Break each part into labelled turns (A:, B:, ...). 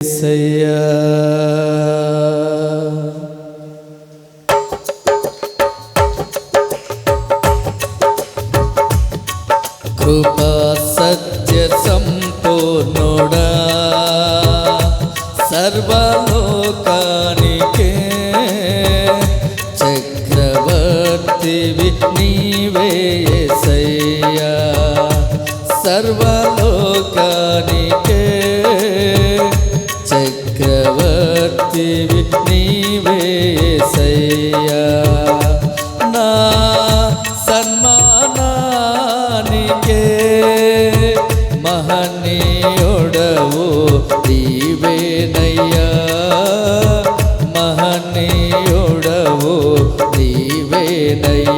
A: యేసయ్యా కృపా సత్య సంపూర్ణుడా సర్వలోకానికే చక్రవర్తివి నీవే యేసయ్యా సర్వలోకానికే నీవే నా సన్మానానికే మహనీయుడవు దీవేనయ్యా మహనీయుడవు నీవేనయ్యా.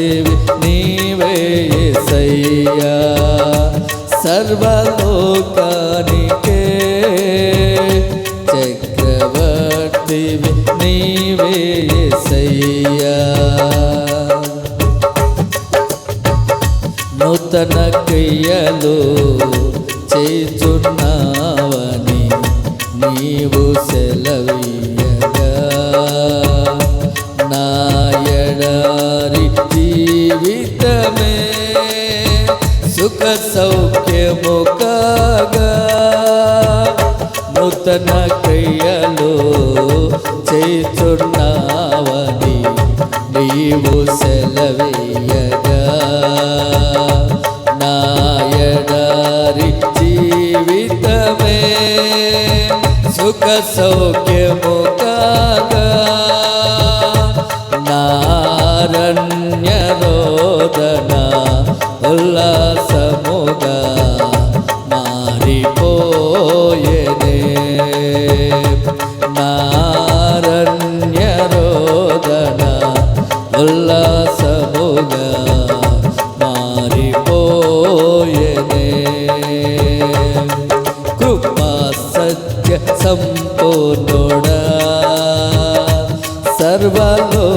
A: దేవి నీవే యేసయ్యా సర్వలోకానికే చక్రవర్తివి నీవే యేసయ్యా నూతన క్రియలు చేచున్నావని జీవితమే సుఖ సౌఖ్యము కాగా నూతన క్రియలు చేచున్నావని నీవు సెలవేయగా. నా జీవితమే సుఖ సౌఖ్యము కాగా. నారణ శోధన ఉల్లాసముగా మారిపోయేనే. నారణ్య రోదన ఉల్లాసముగా మారిపోయేనే. కృపా సత్య సంపూర్ణుడా సర్వలోకానికే.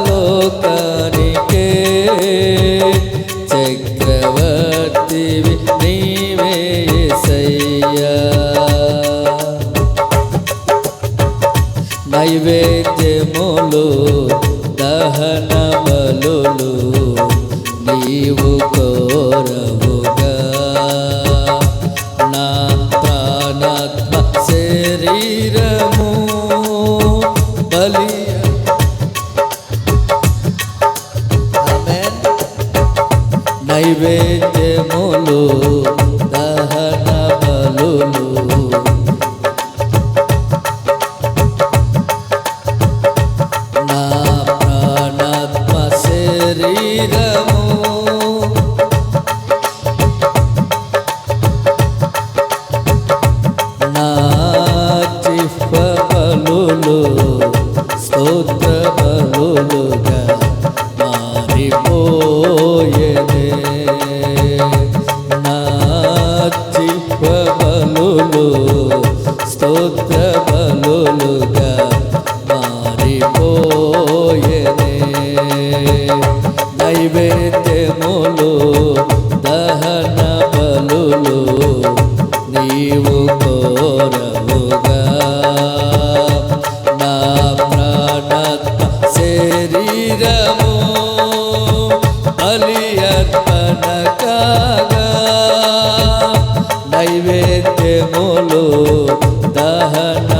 A: సర్వలోకానికే చక్రవర్తివి నీవే యేసయ్యా నైవేద్యములు దహనములు బలులు నీవు కోరవుగా నైవేద్యములు దహన బలులు నా ప్రాణాత్మ శరీరము నా బలులు స్తోత్ర బలులుగా మారిపోయేనే నిత్యములు దహన బలులు నీవు కోరవుగా. నా ప్రాణాత్మ శరీరము బలి అర్పణ కాగా నైవేద్యములు దహన